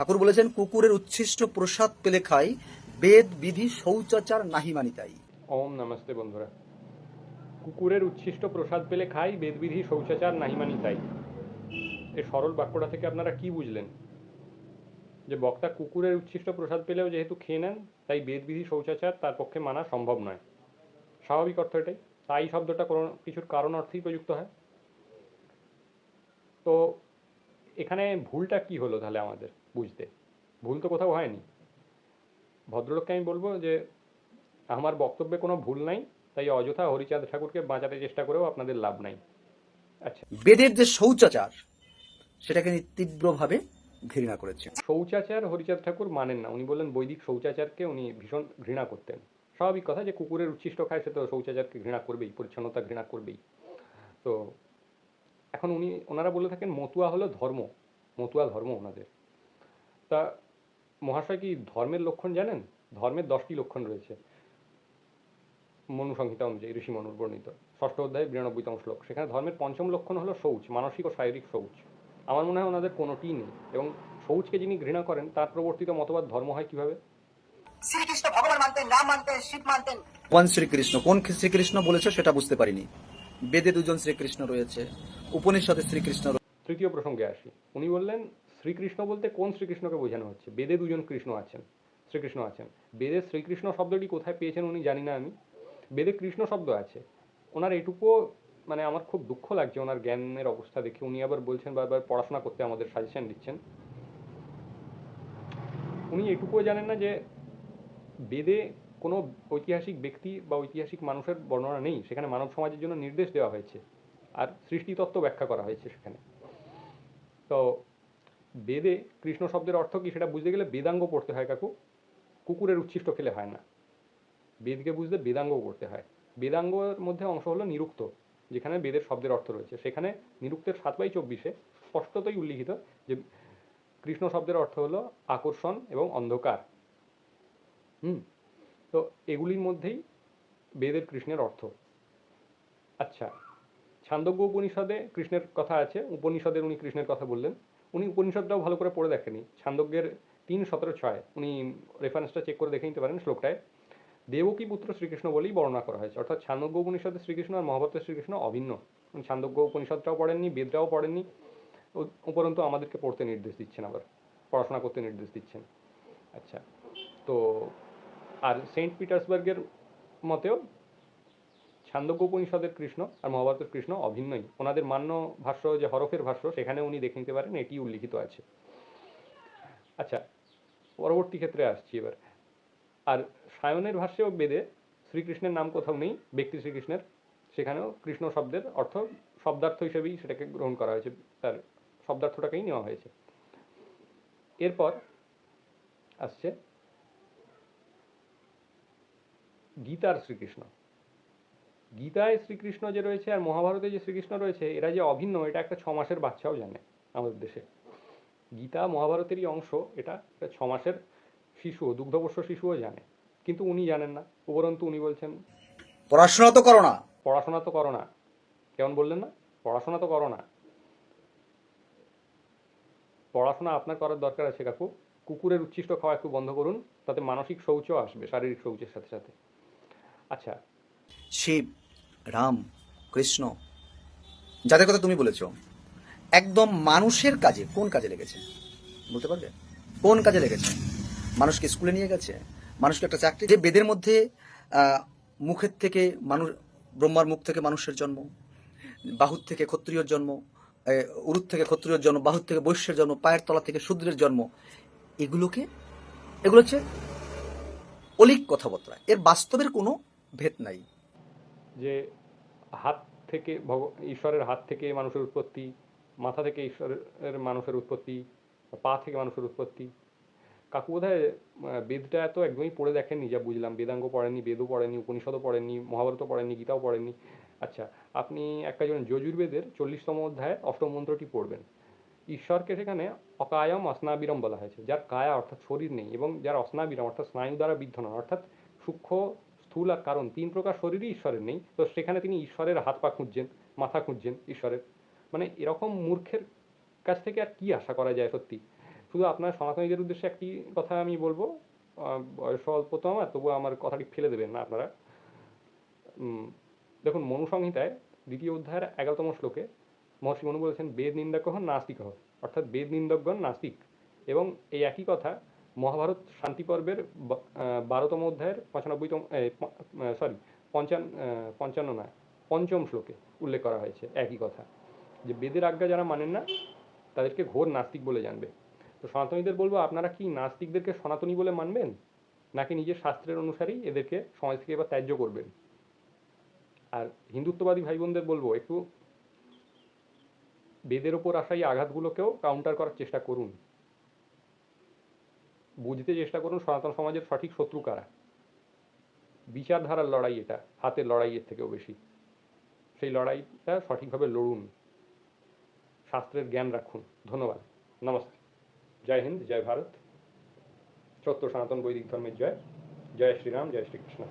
ঠাকুর বলেছেন, কুকুরের উচ্ছিষ্ট প্রসাদ পেলে খাই, বেদ, বিধি, শৌচাচার নাহি মানি তাই। ওম নমস্তে বন্ধুরা। কুকুরের উচ্ছিষ্ট প্রসাদ পেলে খাই বেদবিধি শৌচাচার নাহিমানি তাই। এই সরল বাক্যটা থেকে আপনারা কি বুঝলেন? যে বক্তা কুকুরের উচ্ছিষ্ট প্রসাদ পেলেও যেহেতু খেয়ে নেন, তাই বেদবিধি শৌচাচার তার পক্ষে মানা সম্ভব নয়। স্বাভাবিক অর্থ এটাই। তাই শব্দটা কোনো কিছুর কারণ অর্থেই প্রযুক্ত হয়। তো এখানে ভুলটা কি হলো তাহলে আমাদের? বুঝতে। ভুল তো কোথাও হয়নি। ভদ্রলোককে আমি বলব যে আমার বক্তব্যে কোনো ভুল নাই তাই অযথা হরিচাঁদ ঠাকুরকে বাঁচাতে চেষ্টা করেও আপনাদের লাভ নাই। আচ্ছা। বেদের যে শৌচাচার সেটাকে তিনি তীব্রভাবে ঘৃণা করেছেন। শৌচাচার হরিচাঁদ ঠাকুর মানেন না। উনি বললেন বৈদিক শৌচাচারকে উনি ভীষণ ঘৃণা করতেন। স্বাভাবিক কথা যে কুকুরের উচ্ছিষ্ট খায় সে তো শৌচাচারকে ঘৃণা করবেই পরিচ্ছন্নতা ঘৃণা করবেই। তো এখন উনি ওনারা বলে থাকেন মতুয়া হলো ধর্ম। মতুয়া ধর্ম ওনাদের। তা মহাশয় কি ধর্মের লক্ষণ জানেন? ধর্মের দশটি লক্ষণ রয়েছে। মনু সংহিতা অনুযায়ী ঋষি মনুর বর্ণিত। ষষ্ঠ অধ্যায় বিরানব্বইতম শ্লোক। সেখানে ধর্মের পঞ্চম লক্ষণ হলো শৌচ মানসিক ও শারীরিক শৌচ। আমার মনে হয় ওনাদের কোনোটিই নেই এবং শৌচকে যিনি ঘৃণা করেন তার প্রবর্তিত মতবাদ ধর্ম হয় কীভাবে? শ্রীকৃষ্ণ ভগবান মানতেন রাম মানতেন শিব মানতেন। কোন শ্রীকৃষ্ণ কোন শ্রীকৃষ্ণ বলেছে সেটা বুঝতে পারিনি। বেদে দুজন শ্রীকৃষ্ণ রয়েছে উপনিষদে শ্রীকৃষ্ণ তৃতীয় প্রসঙ্গে আসি। উনি বললেন শ্রীকৃষ্ণ বলতে কোন শ্রীকৃষ্ণকে বোঝানো হচ্ছে? বেদে দুজন কৃষ্ণ আছেন, শ্রীকৃষ্ণ আছেন। বেদে শ্রীকৃষ্ণ শব্দটি কোথায় পেয়েছেন উনি জানি না আমি। বেদে কৃষ্ণ শব্দ আছে। ওনার এটুকুও মানে আমার খুব দুঃখ লাগছে ওনার জ্ঞানের অবস্থা দেখে। উনি আবার বলছেন বারবার পড়াশোনা করতে আমাদের সাজেশন দিচ্ছেন। উনি এটুকুও জানেন না যে বেদে কোনো ঐতিহাসিক ব্যক্তি বা ঐতিহাসিক মানুষের বর্ণনা নেই। সেখানে মানব সমাজের জন্য নির্দেশ দেওয়া হয়েছে। আর সৃষ্টিতত্ত্ব ব্যাখ্যা করা হয়েছে সেখানে। তো বেদে কৃষ্ণ শব্দের অর্থ কি সেটা বুঝতে গেলে বেদাঙ্গ পড়তে হয় কাকু। কুকুরের উচ্ছিষ্ট খেলে হয় না। বেদকে বুঝতে বেদাঙ্গ পড়তে হয়। বেদাঙ্গের মধ্যে অংশ হলো নিরুক্ত, যেখানে বেদের শব্দের অর্থ রয়েছে। সেখানে নিরুক্তের সাত বাই চব্বিশে স্পষ্টতই উল্লিখিত যে কৃষ্ণ শব্দের অর্থ হলো আকর্ষণ এবং অন্ধকার। হুম, তো এগুলির মধ্যেই বেদের কৃষ্ণের অর্থ। আচ্ছা ছান্দজ্ঞ উপনিষদে কৃষ্ণের কথা আছে। উপনিষদের উনি কৃষ্ণের কথা বললেন। উনি উপনিষদটাও ভালো করে পড়ে দেখেনি। ছান্দজ্ঞের তিন সতেরো ছয়, উনি রেফারেন্সটা চেক করে দেখে নিতে পারেন শ্লোকটায়। দেবকী পুত্র শ্রীকৃষ্ণ বলেই বর্ণনা করা হয়েছে। অর্থাৎ ছান্দজ্ঞ উপনিষদে শ্রীকৃষ্ণ আর মহাভারতের শ্রীকৃষ্ণ অভিন্ন। উনি ছান্দজ্ঞ উপনিষদটাও পড়েননি, বেদটাও পড়েননি। উপরন্তু আমাদেরকে পড়তে নির্দেশ দিচ্ছেন আবার, পড়াশোনা করতে নির্দেশ দিচ্ছেন। আচ্ছা তো আর সেন্ট পিটার্সবার্গের মতেও ছান্দজ্ঞ উপনিষদের কৃষ্ণ আর মহাভারতের কৃষ্ণ অভিন্নই। ওনাদের মান্য ভাষ্য যে হরফের ভাষ্য সেখানে উনি দেখে নিতে পারেন, এটি উল্লিখিত আছে। আচ্ছা পরবর্তী ক্ষেত্রে আসছি এবার। আর সায়নের ভাষ্যেও বেদে শ্রীকৃষ্ণের নাম কোথাও নেই, ব্যক্তি শ্রীকৃষ্ণের, সেখানেও কৃষ্ণ শব্দের অর্থ শব্দার্থ হিসেবেই সেটাকে গ্রহণ করা হয়েছে, তার শব্দার্থটাকেই নেওয়া হয়েছে। এরপর আসছে গীতার শ্রীকৃষ্ণ। গীতায় শ্রীকৃষ্ণ যে রয়েছে আর মহাভারতে যে শ্রীকৃষ্ণ রয়েছে এরা যে অভিন্ন এটা একটা ছ মাসের বাচ্চাও জানে আমাদের দেশে। গীতা মহাভারতেরই অংশ এটা একটা ছ মাসের শিশুও দুগ্ধবর্ষ শিশুও জানে। কিন্তু উনি জানেন না। উপরন্তু উনি বলছেন পড়াশোনা তো করো না। পড়াশোনা তো করো না। কেমন বললেন না? পড়াশোনা তো করো না। পড়াশোনা আপনার করার দরকার আছে কাকু। কুকুরের উচ্ছিষ্ট খাওয়া একটু বন্ধ করুন তাতে মানসিক শৌচও আসবে শারীরিক শৌচের সাথে সাথে। আচ্ছা শিব, রাম, কৃষ্ণ, যাদের কথা তুমি বলেছ, একদম মানুষের কাজে কোন কাজে লেগেছে? বলতে পারবে? কোন কাজে লেগেছে? মানুষকে স্কুলে নিয়ে গেছে? মানুষকে একটা চাকরি? যে বেদের মধ্যে মুখের থেকে মানুষ, ব্রহ্মার মুখ থেকে মানুষের জন্ম, বাহুর থেকে ক্ষত্রিয়র জন্ম উরুর থেকে ক্ষত্রিয়র জন্ম, বাহুর থেকে বৈশ্যের জন্ম, পায়ের তলা থেকে শূদ্রের জন্ম, এগুলোকে, এগুলো হচ্ছে অলিক কথাবার্তা। এর বাস্তবের কোনো ভেদ নাই। যে হাত থেকে ভগ ঈশ্বরের হাত থেকে মানুষের উৎপত্তি মাথা থেকে ঈশ্বরের মানুষের উৎপত্তি পা থেকে মানুষের উৎপত্তি। কাকু বোধহয় আহ, বেদটা এত একদমই পড়ে দেখেননি যা বুঝলাম। বেদাঙ্গ পড়েনি বেদও পড়েনি উপনিষদও পড়েনি মহাভারতও পড়েনি গীতাও পড়েননি। আচ্ছা আপনি একটা জন যজুর্বেদের চল্লিশতম অধ্যায় অষ্টম মন্ত্রটি পড়বেন। ঈশ্বরকে সেখানে অকায়ম অস্নাবিরম বলা হয়েছে যার কায়া অর্থাৎ শরীর নেই এবং যার অস্নাবিরম অর্থাৎ স্নায়ু দ্বারা বিদ্ধ নয় অর্থাৎ সূক্ষ্ম স্থূল আর কারণ। তিন প্রকার শরীরই ঈশ্বরের নেই। তো সেখানে তিনি ঈশ্বরের হাত পা খুঁজছেন, মাথা খুঁজছেন ঈশ্বরের। মানে এরকম মূর্খের কাছ থেকে আর কি আশা করা যায় সত্যি? শুধু আপনার সনাতনীদের উদ্দেশ্যে একটি কথা আমি বলব। বয়স অল্প তো আমার, তবুও আমার কথাটি ফেলে দেবেন না আপনারা। দেখুন, মনুসংহিতায় দ্বিতীয় অধ্যায়ের এগারোতম শ্লোকে মহর্ষি মনু বলেছেন, বেদ নিন্দক হন নাস্তিক অর্থাৎ বেদ নিন্দকগণ নাস্তিক। এবং এই একই কথা মহাভারত শান্তি পর্বের বারোতম অধ্যায়ের পঁচানব্বইতম সরি পঞ্চান পঞ্চান্ন নয় পঞ্চম শ্লোকে উল্লেখ করা হয়েছে একই কথা, যে বেদের আজ্ঞা যারা মানেন না, তাদেরকে ঘোর নাস্তিক বলে জানবে। তো সনাতনীদের বলব, আপনারা কি নাস্তিকদেরকে সনাতনী বলে মানবেন? নাকি নিজের শাস্ত্রের অনুসারেই এদেরকে সমাজ থেকে এবার ত্যায্য করবেন? আর হিন্দুত্ববাদী ভাই বোনদের বলব, একটু বেদের ওপর আসা এই আঘাতগুলোকেও কাউন্টার করার চেষ্টা করুন। বুঝতে চেষ্টা করুন সনাতন সমাজের সঠিক শত্রু কারা। বিচারধারার লড়াই এটা, হাতের লড়াইয়ের থেকেও বেশি। সেই লড়াইটা সঠিকভাবে লড়ুন। শাস্ত্রের জ্ঞান রাখুন। ধন্যবাদ। নমস্তে জয় হিন্দ, জয় ভারত। সত্য সনাতন বৈদিক ধর্মের জয়। জয় শ্রীরাম, জয় শ্রীকৃষ্ণ।